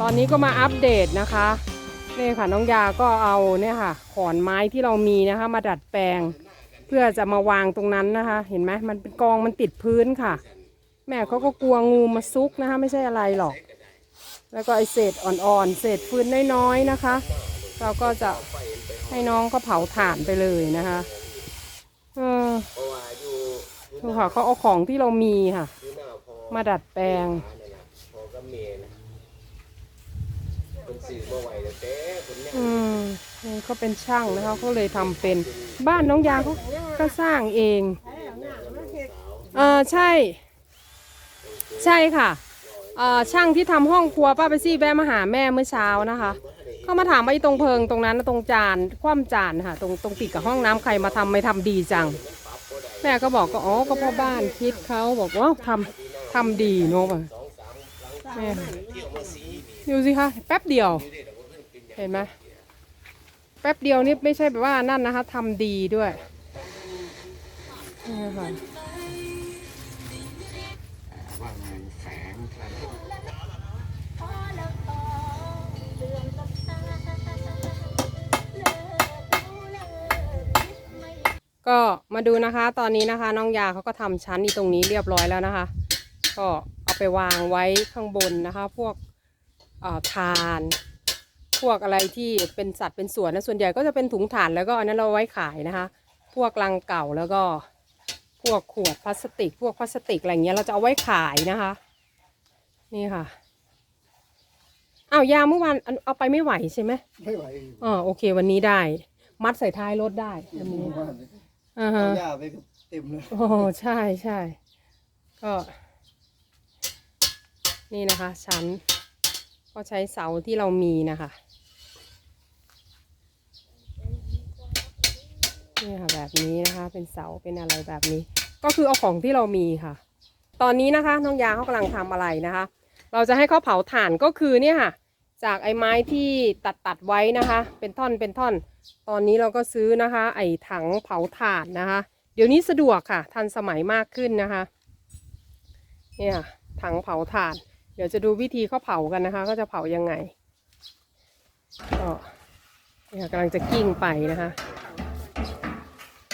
ตอนนี้ก็มาอัปเดตนะคะนี่ค่ะน้องยาก็เอาเนี่ยค่ะ ขอนไม้ที่เรามีนะคะ มาดัดแปลง เพื่อจะมาวางตรงนั้นนะคะ เห็นไหมมันเป็นกองมันติดพื้นค่ะ แม่เขาก็กลัวงูมาซุกนะคะ ไม่ใช่อะไรหรอก แล้วก็ไอเศษอ่อนๆเศษฟืนน้อยๆนะคะ เราก็จะให้น้องเขาเผาถ่านไปเลยนะคะเออดูค่ะเขาเอาของที่เรามีค่ะอยู่หน้าพอมาดัดแปลง นั่นน่ะพอกับเมย์นะคน สื่อมาไหวแต่แต่คนเนี้ยอืมนี่ก็เป็นช่างนะคะเขาเลยทำเป็นบ้านน้องยางเขาก็สร้างเองเออใช่ ใช่ค่ะเออช่างที่ทำห้องครัวป้าไปซี่แวะมาหาแม่เมื่อเช้านะคะเขามาถามว่าไอ้ตรงเพิงตรงนั้นนะตรงจานคว่ำจานค่ะ ตรงตรงติดกับห้องน้ำใครมาทำไม่ทำดีจัง แม่ก็บอกก็อ๋อก็พ่อบ้านคิดเขาบอกว่าทำทำดีเนอะว่ะแม่ ดูสิคะแป๊บเดียว เห็นไหมแป๊บเดียวนี่ไม่ใช่แบบว่านั่นนะคะทำดีด้วยนี่ค่ะก็มาดูนะคะ ตอนนี้นะคะ น้องยาเขาก็ทำชั้นอีตรงนี้เรียบร้อยแล้วนะคะ ก็เอาไปวางไว้ข้างบนนะคะ พวก ทานพวกอะไรที่เป็นสัตว์เป็นส่วนนะส่วนใหญ่ก็จะเป็นถุงถ่านแล้วก็อันนั้นเราไว้ขายนะคะ พวกลังเก่าแล้วก็พวกขวดพลาสติก พวกพลาสติกอะไรเงี้ยเราจะเอาไว้ขายนะคะ นี่ค่ะอ้าวยาเมื่อวานอันเอาไปไม่ไหวใช่ไหมไม่ไหวอ๋อโอเค วันนี้ได้ มัดใส่ท้ายรถได้วันนี้บ้านเลยอ่าเอาฮะหญ้าไปเต็มเลยโอ้ใช่ใช่ก็ นี่นะคะชั้น ก็ใช้เสาที่เรามีนะคะนี่ค่ะแบบนี้นะคะเป็นเสาเป็นอะไรแบบนี้ ก็คือเอาของที่เรามีค่ะ ตอนนี้นะคะน้องยาเขากำลังทำอะไรนะคะ เราจะให้เขาเผาถ่านก็คือเนี่ยค่ะ จากไอ้ไม้ที่ตัดตัดไว้นะคะ เป็นท่อนเป็นท่อน ตอนนี้เราก็ซื้อนะคะ ไอ้ถังเผาถ่านนะคะ เดี๋ยวนี้สะดวกค่ะ ทันสมัยมากขึ้นนะคะ เนี่ยค่ะถังเผาถ่าน ดี๋ยวจะดูวิธีเขาเผากันนะคะ ก็จะเผายังไงก็เนี่ยกำลังจะกิ้งไปนะคะ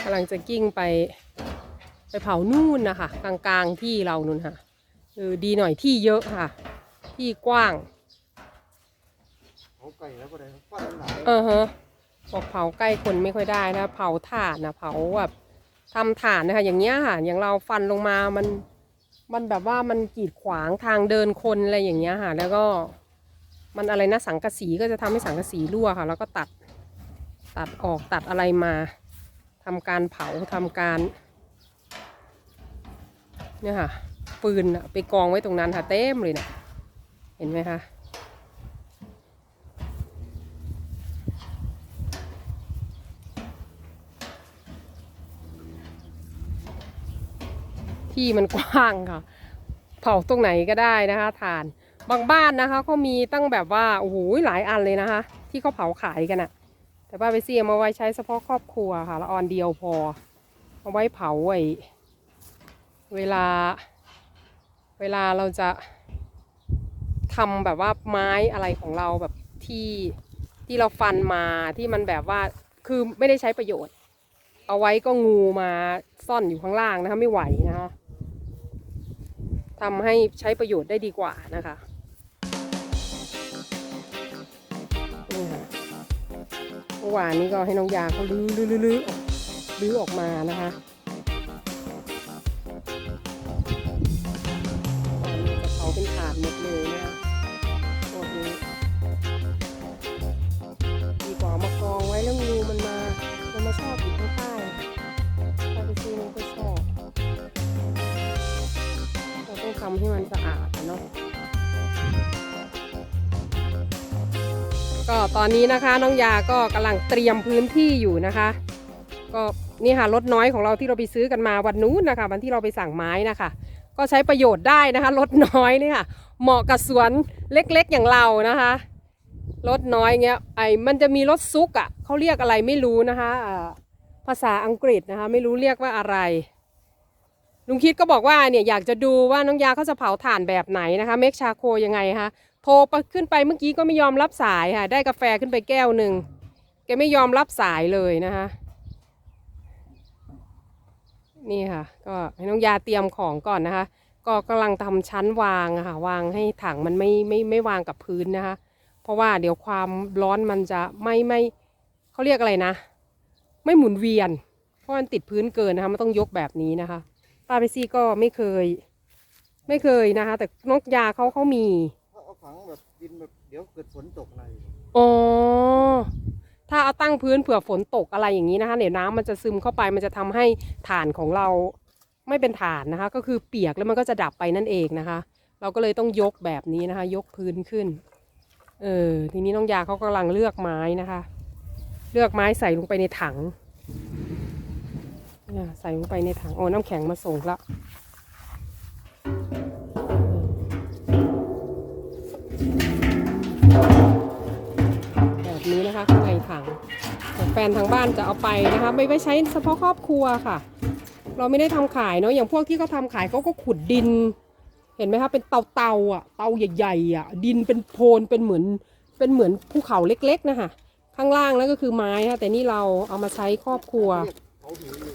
กำลังจะกิ้งไป ไปเผานู่นนะคะกลางๆที่เรานู่นค่ะเออดีหน่อยที่เยอะค่ะ ที่กว้างเขาไก่แล้วก็ได้ฟันหลายเออฮะบอกเผาใกล้คนไม่ค่อยได้นะเผาถ่านนะเผาแบบทำถ่านนะคะอย่างเงี้ยค่ะอย่างเราฟันลงมามัน มันแบบว่ามันกีดขวางทางเดินคนอะไรอย่างเงี้ยค่ะ แล้วก็มันอะไรนะสังกะสีก็จะทำให้สังกะสีรั่วค่ะ แล้วก็ตัดตัดออกตัดอะไรมาทำการเผาทำการเนี่ยค่ะปืนอะไปกองไว้ตรงนั้นค่ะเต็มเลยนะเห็นไหมคะ ที่มันกว้างค่ะ เผาตรงไหนก็ได้นะคะถ่านบางบ้านนะคะเขามีตั้งแบบว่าโอ้โหหลายอันเลยนะคะ ที่เขาเผาขายกันอะแต่ป้าไปเสียมาไว้ใช้เฉพาะครอบครัวค่ะละออนเดียวพอเอาไว้เผาไว้เวลา เวลาเราจะทำแบบว่าไม้อะไรของเราแบบที่ที่เราฟันมาที่มันแบบว่าคือไม่ได้ใช้ประโยชน์ เอาไว้ก็งูมาซ่อนอยู่ข้างล่างนะคะไม่ไหวนะคะ ทำให้ใช้ประโยชน์ได้ดีกว่านะคะเมื่อวานนี้ก็ให้น้องยาเขาลื้อลื้อลื้อลื้อออกลื้อออกมานะคะตอนนี้เขาเป็นถาดหมดเลย ตอนนี้นะคะน้องยาก็กำลังเตรียมพื้นที่อยู่นะคะ ก็นี่ค่ะรถน้อยของเราที่เราไปซื้อกันมาวันนู้นนะคะ วันที่เราไปสั่งไม้นะคะ ก็ใช้ประโยชน์ได้นะคะรถน้อยเนี่ยค่ะ เหมาะกับสวนเล็กๆอย่างเรานะคะรถน้อยเงี้ยไอ้มันจะมีรถซุกอะ่ะเขาเรียกอะไรไม่รู้นะคะภาษาอังกฤษนะคะ ไม่รู้เรียกว่าอะไรลุงคิดก็บอกว่าเนี่ยอยากจะดูว่าน้องยาเขาจะเผาถ่านแบบไหนนะคะ เมคชาโคยังไงคะ โทรไปขึ้นไปเมื่อกี้ก็ไม่ยอมรับสายค่ะ ได้กาแฟขึ้นไปแก้วหนึ่งแกไม่ยอมรับสายเลยนะคะ นี่ค่ะ ก็ให้น้องยาเตรียมของก่อนนะคะ ก็กำลังทำชั้นวางอะค่ะ วางให้ถังมันไม่ไม่ไม่วางกับพื้นนะคะ เพราะว่าเดี๋ยวความร้อนมันจะไม่ไม่เขาเรียกอะไรนะ ไม่หมุนเวียน เพราะมันติดพื้นเกินนะคะมันต้องยกแบบนี้นะคะป้าไปซี่ก็ไม่เคย ไม่เคยนะคะ แต่นกยาเขาเขามี ฝังแบบดินแบบเดี๋ยวเกิดฝนตกในอ๋อถ้าเอาตั้งพื้นเผื่อฝนตกอะไรอย่างนี้นะคะเดี๋ยวน้ำมันจะซึมเข้าไปมันจะทำให้ฐานของเราไม่เป็นฐานนะคะ ก็คือเปียกแล้วมันก็จะดับไปนั่นเองนะคะ เราก็เลยต้องยกแบบนี้นะคะ ยกพื้นขึ้น เออทีนี้น้องยาเขากำลังเลือกไม้นะคะ เลือกไม้ใส่ลงไปในถังเนี่ยใส่ลงไปในถังโอ้น้ำแข็งมาส่งละ ถังแต่แฟนทางบ้านจะเอาไปนะคะไม่ไว้ใช้เฉพาะครอบครัวค่ะ เราไม่ได้ทำขายเนาะอย่างพวกที่เขาทำขายเขาก็ขุดดิน เห็นไหมคะเป็นเตาเตาๆอะเตาใหญ่ๆอะดินเป็นโพนเป็นเหมือนเป็นเหมือนภูเขาเล็กๆนะคะข้างล่างนั่นก็คือไม้ค่ะแต่นี่เราเอามาใช้ครอบครัวเรียกเผาผีอยู่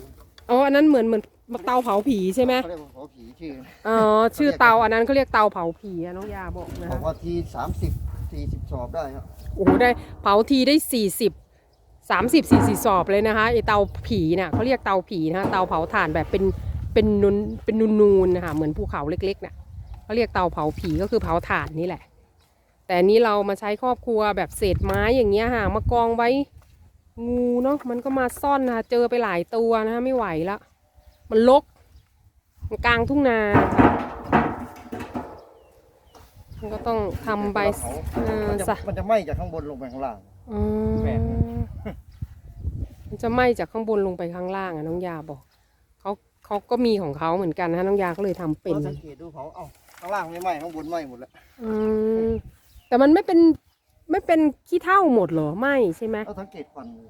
อ๋ออันนั้นเหมือนเหมือนเตาเผาผีใช่ไหมเขาเรียกว่าเผาผีชื่ออ๋อชื่อเตาอันนั้นเขาเรียกเตาเผาผีอะน้องยาบอกนะบอคะกว่าทีสามสิบสี่สิบสอบได้ครับ โอ้โหได้เผาทีได้สี่สิบสามสิบสี่สิบสอบเลยนะคะไอเตาผีเนี่ยเขาเรียกเตาผีนะคะเตาเผาถ่านแบบเป็นเป็นนุนเป็นนูนๆนะคะเหมือนภูเขาเล็กๆเนี่ยเขาเรียกเตาเผาผีก็คือเผาถ่านนี่แหละ แต่นี้เรามาใช้ครอบครัวแบบเศษไม้อย่างเงี้ยค่ะมากองไว้งูเนาะมันก็มาซ่อนนะคะเจอไปหลายตัวนะคะไม่ไหวละมันลกกลางทุ่งนาค่ะ ก็ต้องทำใบเผาเออมันจะสะมันจะไหม้จากข้างบนลงไปข้างล่าง อืมแปลกนะมันจะไหม้จากข้างบนลงไปข้างล่างอะน้องยาบอกเขาเขาก็มีของเขาเหมือนกันนะน้องยาก็เลยทำเป็นเราสังเกตดูเผาเอ้าข้างล่างไม่ไหม้ข้างบนไหม้หมดแล้วอืมแต่มันไม่เป็นไม่เป็นขี้เท่าหมดเหรอไม่ใช่ไหมเราสังเกตควันดู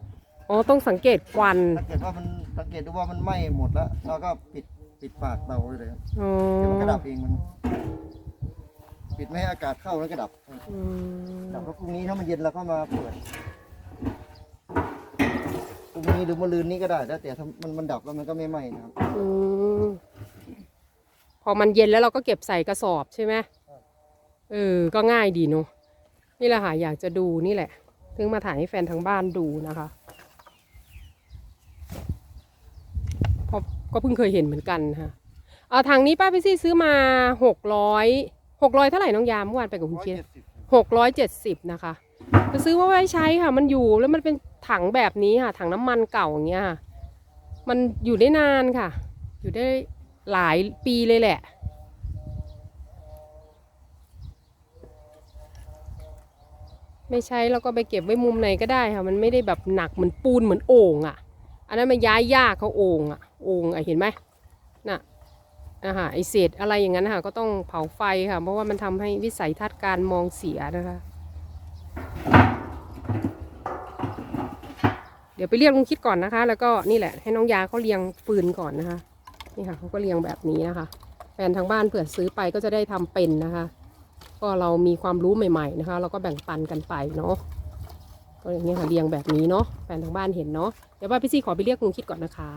อ๋อต้องสังเกตควันสังเกตว่ามันสังเกตดูว่ามันไหม้หมดแล้วเราก็ปิดปิดปากเตาไว้เลยครับอ๋อเดี๋ยวมันก็ดับเองมัน ปิดไม่ให้อากาศเข้าแล้วก็ดับอืมดับแล้วพรุ่งนี้ถ้ามันเย็นเราก็มาเปิดพรุ่งนี้หรือมะรืนนี้ก็ได้แล้วแต่ถ้ามันมันดับแล้วมันก็ไม่ไหม้นะครับ อืมพอมันเย็นแล้วเราก็เก็บใส่กระสอบใช่ไหมเออ ก็ง่ายดีเนาะนี่แหละค่ะอยากจะดูนี่แหละถึงมาถ่ายให้แฟนทางบ้านดูนะคะเพราะก็เพิ่งเคยเห็นเหมือนกันค่ะเอาถังนี้ป้าไปซี่ซื้อมาหกร้อย หกร้อยเท่าไหร่น้องยามเมื่อวานไปกับคุณเคียหกร้อยเจ็ดสิบนะคะจะซื้อว่าไว้ใช้ค่ะ มันอยู่แล้วมันเป็นถังแบบนี้ค่ะ ถังน้ำมันเก่าอย่างเงี้ยค่ะ มันอยู่ได้นานค่ะ อยู่ได้หลายปีเลยแหละ ไม่ใช้แล้วก็ไปเก็บไว้มุมไหนก็ได้ค่ะ มันไม่ได้แบบหนักเหมือนปูนเหมือนโอ่งอะ อันนั้นมันย้ายยากเขาโอ่งอะโอ่งอะเห็นไหม นะคะไอเศษอะไรอย่างนั้นค่ะก็ต้องเผาไฟค่ะ เพราะว่ามันทำให้วิสัยทัศน์การมองเสียนะคะ เดี๋ยวไปเรียกลุงคิดก่อนนะคะ แล้วก็นี่แหละให้น้องยาเขาเรียงฟืนก่อนนะคะนี่ค่ะเขาก็เรียงแบบนี้นะคะ แฟนทางบ้านเผื่อซื้อไปก็จะได้ทำเป็นนะคะ ก็เรามีความรู้ใหม่ ๆนะคะ เราก็แบ่งปันกันไปเนาะก็อย่างนี้ค่ะเรียงแบบนี้เนาะแฟนทางบ้านเห็นเนาะเดี๋ยวว่าพี่ซี่ขอไปเรียกลุงคิดก่อนนะคะ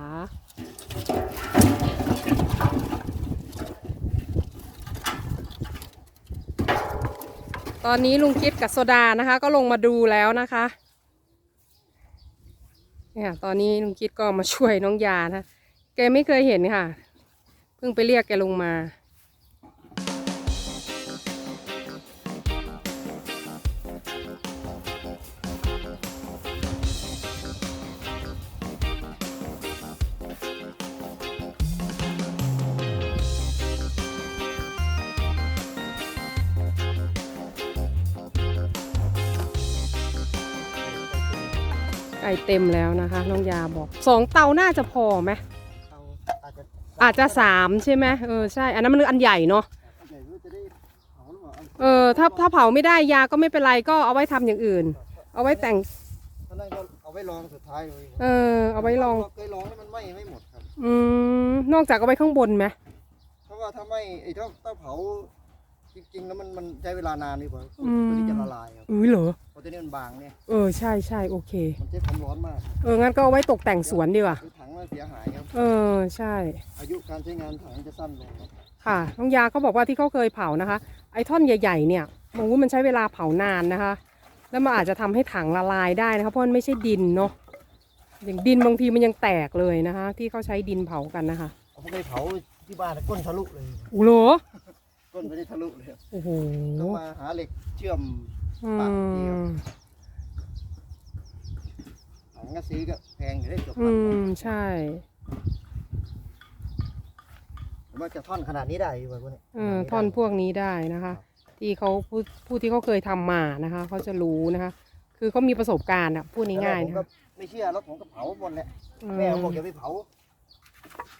ตอนนี้ลุงคิดกับโซดานะคะ ก็ลงมาดูแล้วนะคะ เนี่ยตอนนี้ลุงคิดก็มาช่วยน้องยานะ แกไม่เคยเห็นค่ะ เพิ่งไปเรียกแกลงมา ไก่เต็มแล้วนะคะน้องยาบอกสองเตาน่าจะพอไหมเอาอาจจะอาจจะสามใช่ไหมเออใช่ อันนั้นมันอันใหญ่เนาะใหญ่รู้จะได้เผาหรือเปล่าเออถ้าถ้าเผาไม่ได้ยาก็ไม่เป็นไรก็เอาไว้ทำอย่างอื่น เอาไว้แต่งตอนนั้นก็เอาไว้ลองสุดท้ายเลยเออเอาไว้ลองเคยลองแล้วมันไหม้ไม่หมดครับอืมนอกจากเอาไว้ข้างบนไหมเพราะว่าถ้าไหม้ไอ้ถ้าถ้าเผา จริงๆแล้วมันมันใช้เวลานานดีกว่าอืม ตัวนี้จะละลายครับอุ้ยเหรอ เพราะตัวนี้มันบางเนี่ยเออ ใช่ใช่โอเค มันใช้ความร้อนมากเออ งั้นก็เอาไว้ตกแต่งสวนดีกว่า คือถังมันเสียหายครับ เออ ใช่ อายุการใช้งานถังจะสั้นลงครับค่ะ น้องยาเขาบอกว่าที่เขาเคยเผานะคะ ไอ้ท่อนใหญ่ๆ เนี่ยมันว่ามันใช้เวลาเผานานนะคะ แล้วมันอาจจะทำให้ถังละลายได้นะคะ เพราะมันไม่ใช่ดินเนาะ อย่างดินบางทีมันยังแตกเลยนะคะ ที่เขาใช้ดินเผากันนะคะผมไปเผาที่บ้านก้นทะลุเลยโอ้โห ก้นไปได้ทะลุเลยครับโอ้โหต้องมาหาเหล็กเชื่อมอืปากเดียวมถังกระสีก็แพงอยู่ได้เกือบอืพันมใช่ผมว่าจะท่อนขนาดนี้ได้ดีกว่าพวกนี้เออท่อนพวกนี้ได้นะคะ ที่เขาผู้ผู้ที่เขาเคยทำมานะคะเขาจะรู้นะคะ คือเขามีประสบการณ์อะพูดง่ายๆผมนะก็คะไม่เชื่อแล้วผมก็เผาหมดแหละอืแม่บอกมอย่าไปเผา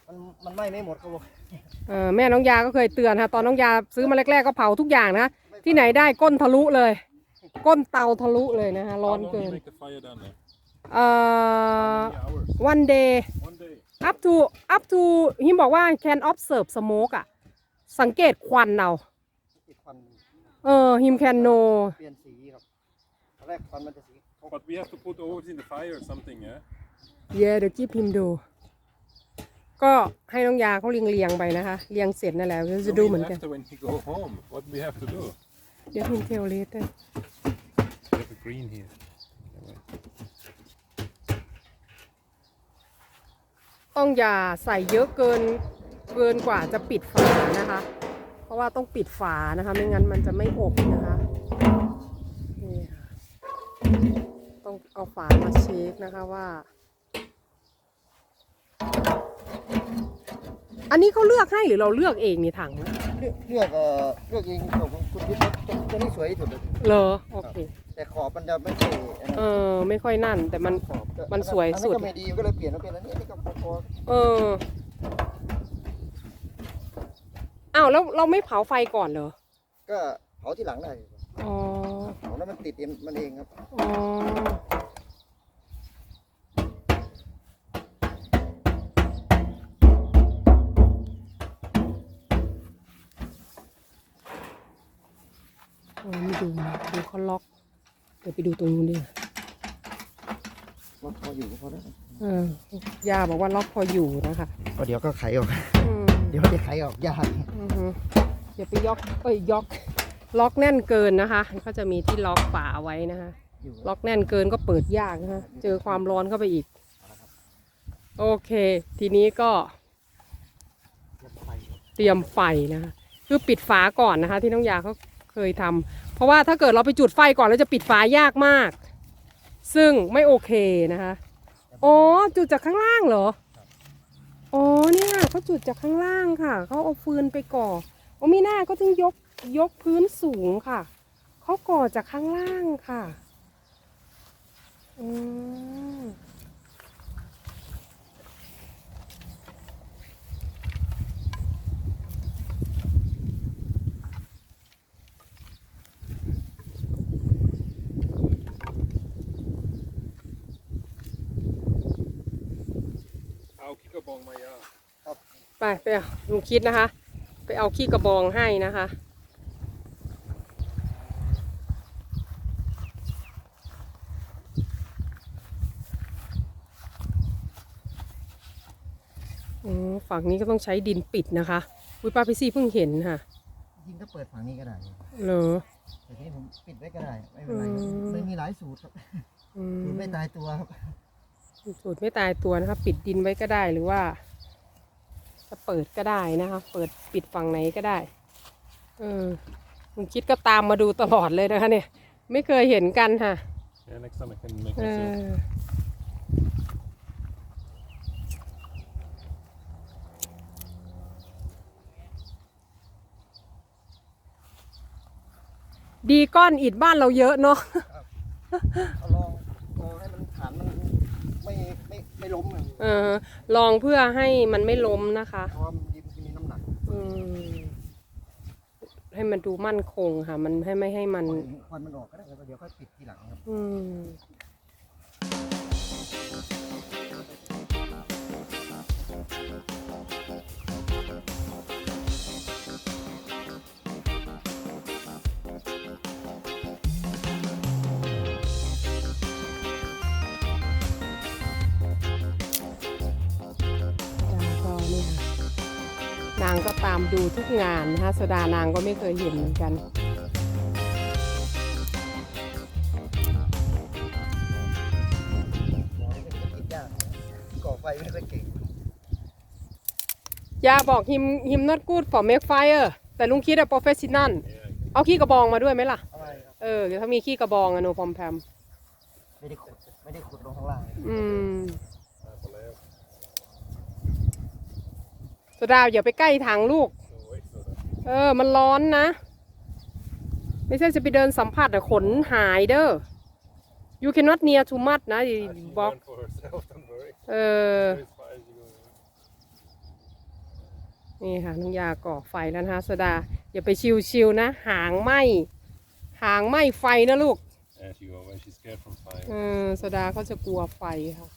มันมันไหม้ไม่หมดเขาบอกเออแม่น้องยาก็เคยเตือนค่ะตอนน้องยาซื้อมาแรกๆก็เผาทุกอย่างนะที่ไหนได้ก้นทะลุเลย ก้นเตาทะลุเลยนะคะร้อน How long เกิ do น you make the fire down there? เอ่อ How many hours? one day One day. up to up to ฮิมบอกว่า can observe smoke อะสังเกตควันเอาติดควันเออ him can know เปลี่ยนสีครับตอนแรกควันมันจะสี But we have to put oats in the fire or something, yeah? yeah เดี๋ยว กิ๊บพิมดูก็ให้น้องยาเขาเรียงเรียงๆไปนะคะเรียงเสร็จนั่นแหละก็จะดูเหมือนกัน After when he go home, what we have to do? เดี๋ยวพิมเทลเลต We have a green here. ต้องอย่าใส่เยอะเกินเกินกว่าจะปิดฝานะคะ เพราะว่าต้องปิดฝานะคะ ไม่งั้นมันจะไม่อบนะคะนี่ค่ะต้องเอาฝามาเช็คนะคะว่า อันนี้เขาเลือกให้หรือเราเลือกเองในถังนะเลือกเลือกเอ่อเลือกเองของคุณพิษตัวนี้สวยที่สุดเลยเหรอโอเค แต่ขอบมันจะไม่ใช่อันนั้นเออ ไม่ค่อยนั่น แต่มัน ขอบก็มันสวยสุด อันนั้นก็ไม่ดีก็เลยเปลี่ยนมาเป็นอันนี้อันนี่ก็พอเอออ้าวแล้วเราไม่เผาไฟก่อนเหรอๆก็เผาที่หลังได้อ๋อเผาแล้วมันติดเองมันเองครับ อ๋อ ดูนะดูเขาล็อก เดี๋ยวไปดูตรงนู้นดิว่าพออยู่ก็พอแล้วเออยาบอกว่าล็อกพออยู่นะคะก็เดี๋ยวก็ไขออก อืมเดี๋ยวจะไขออกยากอือฮึอย่าไปยกเอ้ยยกล็อกแน่นเกินนะคะก็จะมีที่ล็อกฝาไว้นะคะ อยู่ล็อกแน่นเกินก็เปิดยากนะคะเจอความร้อนเข้าไปอีก โอเค ทีนี้ก็ เตรียมไฟนะคะคือปิดฝาก่อนนะคะ ที่น้องยาเขาเคยทำ เพราะว่าถ้าเกิดเราไปจุดไฟก่อนแล้วจะปิดฝายากมาก ซึ่งไม่โอเคนะคะอ๋อจุดจากข้างล่างเหรออ๋อเนี่ยเขาจุดจากข้างล่างค่ะเขาเอาฟืนไปก่อโอ้มีหน้าก็ต้องยกยกพื้นสูงค่ะเขาก่อจากข้างล่างค่ะอืม เอาคิดกระบองมาย่าไปไปเอาลุงคิดนะคะ ไปเอาขี้กระบองให้นะคะอ๋อฝั่งนี้ก็ต้องใช้ดินปิดนะคะวิป้าพี่ซี่เพิ่งเห็นค่ะจริงก็เปิดฝั่งนี้ก็ได้เหรอแต่ทีนี้ผมปิดไว้ก็ได้ ไม่เป็นไรอืมมันมีหลายสูตรครับอืสูตรมไม่ตายตัวครับ สูตรไม่ตายตัวนะคะปิดดินไว้ก็ได้หรือว่า จะเปิดก็ได้นะคะ เปิดปิดฝั่งไหนก็ได้ เออลุงคิดก็ตามมาดูตลอดเลยนะคะเนี่ย ไม่เคยเห็นกันค่ะ Yeah, next time I can make เอ myself. อดีก้อนอิฐบ้านเราเยอะเนาะเอาลองลองให้มันฐานมันไม่ ไม่ไม่ล้มอะเออลองเพื่อให้มันไม่ล้มนะคะเพราะว่ามันดินมันมีน้ำหนักอืมให้มันดูมั่นคงค่ะ มันให้ไม่ให้มันปล่อยควันมันออกก็ได้แล้วก็เดี๋ยวค่อยปิดทีหลังครับ อืม ก็ตามดูทุกงานนะคะโซดานางก็ไม่เคยเห็นเหมือนกันหมอนี่เป็นคนกินยากก่อไฟไม่ค่อยเก่ง ยาบอกหิมหิม not good for make fire แต่ลุงคิดอะ professional เอาขี้กระบองมาด้วยไหมล่ะ อะไรครับ เออถ้ามีขี้กระบองอะโนพอมแพม ไม่ได้ขุด ไม่ได้ขุดลงข้างล่าง อืมโซ ดาอย่าไปใกล้ถังลูก เออ มันร้อนนะ ไม่ใช่จะไปเดินสัมผัสอะขนหายเด้อ you cannot near too much นะบอก Learn for herself, don't worry. เออ As far as you go. นี่ค่ะน้องยาก่อไฟแล้วนะคะโซดา อย่าไปชิวๆนะ หางไหมหางไหมไฟนะลูก There she go, when she's scared from fire. เออโซดาเขาจะกลัวไฟค่ะ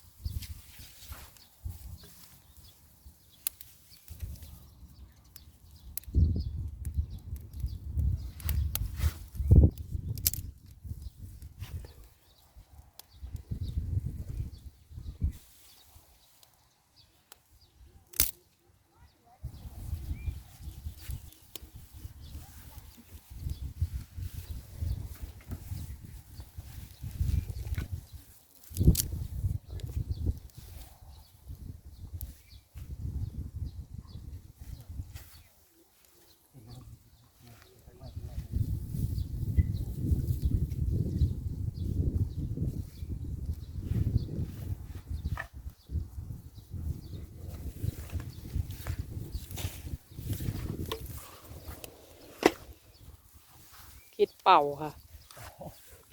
คิด เป่าค่ะ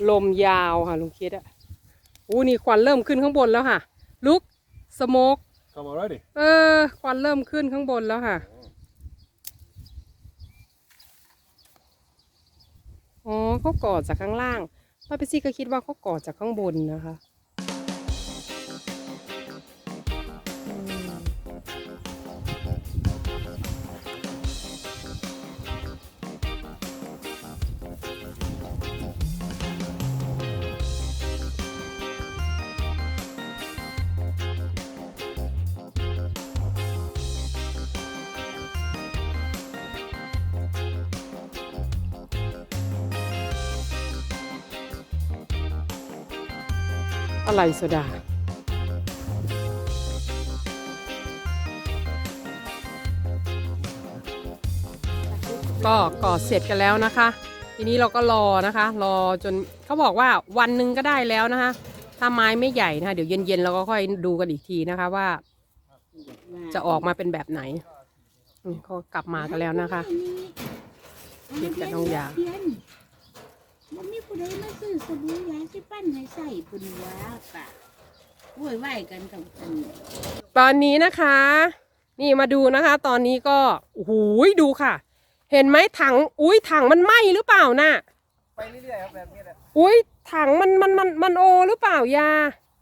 ลมยาวค่ะลุงคิดอะอู้นี่ควันเริ่มขึ้นข้างบนแล้วค่ะ ลุกสโมก Come already? เออ ควันเริ่มขึ้นข้างบนแล้วค่ะ อ๋อเขาก่อจากข้างล่างป้าเปซี่ก็คิดว่าเขาก่อจากข้างบนนะคะ อะไรโซดา ก็ก่อเสร็จกันแล้วนะคะ ทีนี้เราก็รอนะคะ รอจนเขาบอกว่าวันหนึ่งก็ได้แล้วนะคะ ถ้าไม้ไม่ใหญ่นะคะเดี๋ยวเย็นๆเราก็ค่อยดูกันอีกทีนะคะว่า จะออกมาเป็นแบบไหนเขากลับมากันแล้วนะคะคิดกับน้องยา เพี้นบ่มีผู้ใดมาซื้อสบู่ยาสิปั้นให้ใส่ปุ่นว่าปะโวยไหวกันกับอันตอนนี้นะคะ นี่มาดูนะคะ ตอนนี้ก็โอ้โหดูค่ะ เห็นไหมถังอุ้ยถังมันไหม้หรือเปล่าน่ะไปเรื่อยๆครับแบบนี้แหละอุ้ยถังมันมันมันมันโอหรือเปล่ายา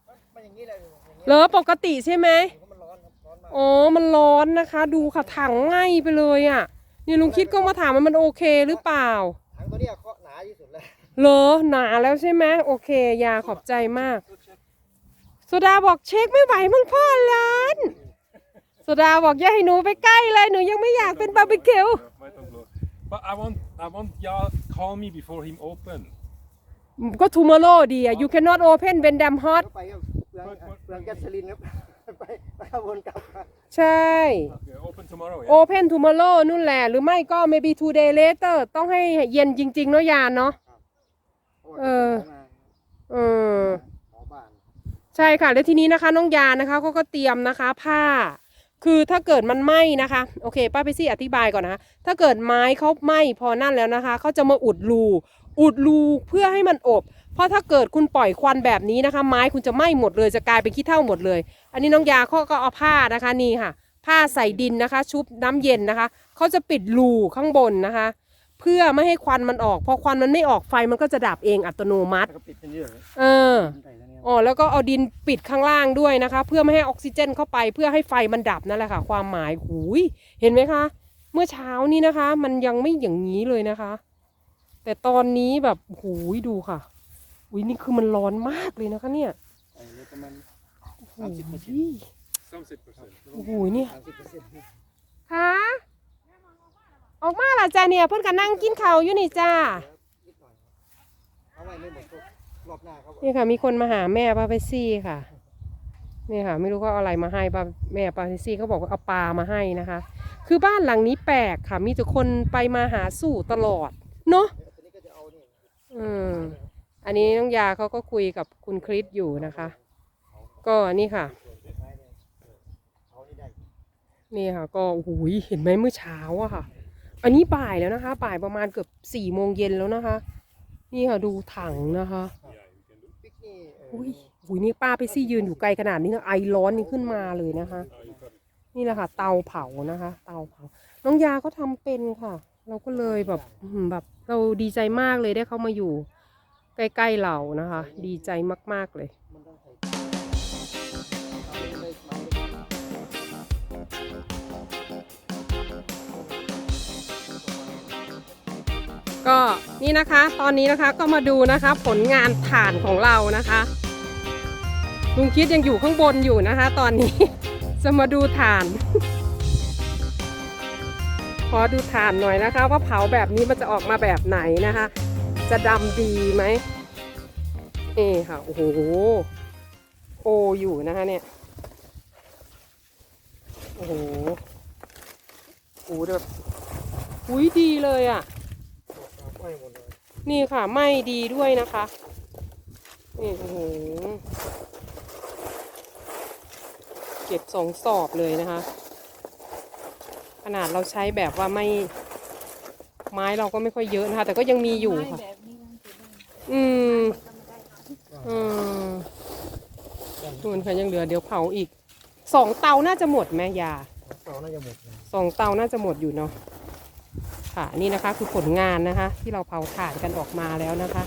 มันมันอย่างนี้แหละอย่างนี้เหรอปกติใช่ไหมเพราะมันร้อนครับร้อนมากอ๋อมันร้อนนะคะ ดูค่ะถังไหม้ไปเลยอะ่ะนี่ลุงคิดก็มาถามว่ามันโอเคหรือเปล่าถังตัวเนี้ยเคาะหนาที่สุดแล้ว เหรอหนาแล้วใช่ไหมโอเค ยาขอบใจมากโซดาบอกเช็คไม่ไหวมึงพ่อร้านโซดาบอกอย่าให้หนูไปใกล้เลยหนูยังไม่อยากเป็นบาร์บีคิว No, might not blow. But I want, I want y'all call me before him open. ก็ tomorrow ดีอะ you cannot open when damn hot แล้วไปก็เปลืองเปลืองแก๊สโซลินครับไปไปขบวนกลับมาใช่ Okay, open tomorrow, yeah? open tomorrow นู่นแหละ หรือไม่ก็ maybe two day later ต้องให้เย็นจริง ๆ เนาะยานเนาะ เออ เออ ใช่ค่ะ แล้วทีนี้นะคะ น้องยานะคะเขาก็เตรียมนะคะ ผ้า คือถ้าเกิดมันไหม้นะคะ โอเค ป้าไปซี่อธิบายก่อนนะคะถ้าเกิดไม้เขาไหม้พอนั่นแล้วนะคะเขาจะมาอุดรูอุดรูเพื่อให้มันอบ เพราะถ้าเกิดคุณปล่อยควันแบบนี้นะคะ ไม้คุณจะไหม้หมดเลยจะกลายเป็นขี้เถ้าหมดเลย อันนี้น้องยาเขาก็เอาผ้านะคะนี่ค่ะ ผ้าใส่ดินนะคะ ชุบน้ำเย็นนะคะเขาจะปิดรูข้างบนนะคะ เพื่อไม่ให้ควันมันออก พอควันมันไม่ออกไฟมันก็จะดับเองอัตโนมัติ แล้วก็ปิดเป็นเยอะเลยเออ ใส่แล้วเนี่ยอ๋อแล้วก็เอาดินปิดข้างล่างด้วยนะคะ เพื่อไม่ให้ออกซิเจนเข้าไปเพื่อให้ไฟมันดับนั่นแหละค่ะ ความหมายหูยเห็นไหมคะ เมื่อเช้านี้นะคะ มันยังไม่อย่างนี้เลยนะคะ แต่ตอนนี้แบบหูยดูค่ะอุ้ยนี่คือมันร้อนมากเลยนะคะ เนี่ยใส่เลยประมาณโอ้โห30% Some sit percent. โอ้โหเนี่ยสามสิบเปอร์เซ็นต์คะ ออกมาละจ้าเนี่ยเพิ่นก็นั่งกินข้าวอยู่นี่จ้านิดหน่อยครับเอาไว้ไม่หมดก็รอบหน้าครับนี่ค่ะ มีคนมาหาแม่ป้าเพชซี่ค่ะ นี่ค่ะ ไม่รู้เขาเอาอะไรมาให้ป้าแม่ป้าเพชซี่เขาบอกว่าเอาปลามาให้นะคะ คือบ้านหลังนี้แปลกค่ะ มีแต่คนไปมาหาสู่ตลอด เนาะเดี๋ยวตัวนี้ก็จะเอานี่อืมอันนี้น้องยาเขาก็คุยกับคุณคริสอยู่นะคะ ก็นี่ค่ะ เอานี่ได้ นี่ค่ะ ก็โอ้โหเห็นไหมเมื่อเช้าอะค่ะ อันนี้บ่ายแล้วนะคะ บ่ายประมาณเกือบสี่โมงเย็นแล้วนะคะ นี่ค่ะดูถังนะคะอุ้ยอุ้ยนี่ป้าไปซี่ยืนอยู่ไกลขนาดนี้นะไอร้อนนี่ขึ้นมาเลยนะคะ นี่แหละค่ะ เตาเผานะคะ เตาเผา น้องยาก็ทำเป็นค่ะ เราก็เลยแบบแบบเราดีใจมากเลยได้เขามาอยู่ ใกล้ๆเรานะคะ ดีใจมากๆเลย ก็นี่นะคะตอนนี้นะคะก็มาดูนะคะผลงานฐานของเรานะคะลุงคิดยังอยู่ข้างบนอยู่นะคะ ตอนนี้จะมาดูฐาน ขอดูฐานหน่อยนะคะ ว่าเผาแบบนี้มันจะออกมาแบบไหนนะคะ จะดำดีไหมนี่ค่ะโอ้โหโออยู่นะคะเนี่ยโอ้โหโอ้แบบอุ้ยดีเลยอะ ไม่หมดเลยนี่ค่ะไหม่ดีด้วยนะคะ นี่โอ้โหเก็บสองสอบเลยนะคะ ขนาดเราใช้แบบว่าไม่ ไม้เราก็ไม่ค่อยเยอะนะคะ แต่ก็ยังมีอยู่ค่ะ แบบนี้มันจะได้อืมอืมนู่นค่ะยังเหลือเดี๋ยวเผาอีก สองเตาน่าจะหมดไหมยา เสาน่าจะหมดนะสองเตาน่าจะหมดอยู่เนาะ ค่ะนี่นะคะคือผลงานนะคะ ที่เราเผาถ่านกันออกมาแล้วนะคะ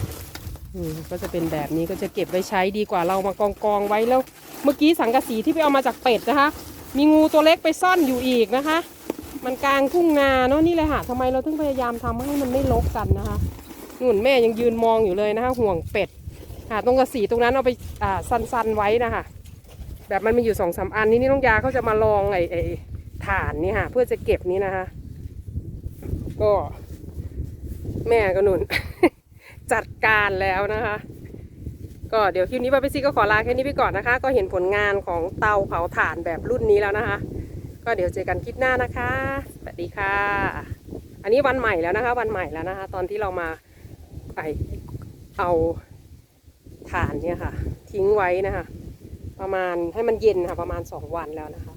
อืมก็จะเป็นแบบนี้ก็จะเก็บไว้ใช้ดีกว่าเรามากองกองๆไว้แล้ว เมื่อกี้สังกะสีที่ไปเอามาจากเป็ดนะคะ มีงูตัวเล็กไปซ่อนอยู่อีกนะคะ มันกลางทุ่งนาเนาะนี่เลยค่ะทำไมเราถึงพยายามทำให้มันไม่ลกกันนะคะนุ่นแม่ยังยืนมองอยู่เลยนะคะ ห่วงเป็ดค่ะตรงกระสีตรงนั้นเอาไปอ่าซันๆไว้นะคะ แบบมันมีอยู่สองสามอันนี่นี่น้องยาเขาจะมาลองไอ้ไอ้ฐานนี่ค่ะ เพื่อจะเก็บนี้นะคะ ก็แม่ก็นุ่น จัดการแล้วนะคะ ก็เดี๋ยวคลิปนี้ป้าไปซี่ก็ขอลาแค่นี้ไปก่อนนะคะ ก็เห็นผลงานของเตาเผาถ่านแบบรุ่นนี้แล้วนะคะ ก็เดี๋ยวเจอกันคลิปหน้านะคะสวัสดีค่ะ อันนี้วันใหม่แล้วนะคะ วันใหม่แล้วนะคะ ตอนที่เรามาไอเอาถ่านเนี่ยค่ะ ทิ้งไว้นะคะ ประมาณให้มันเย็นค่ะ ประมาณสองวันแล้วนะคะ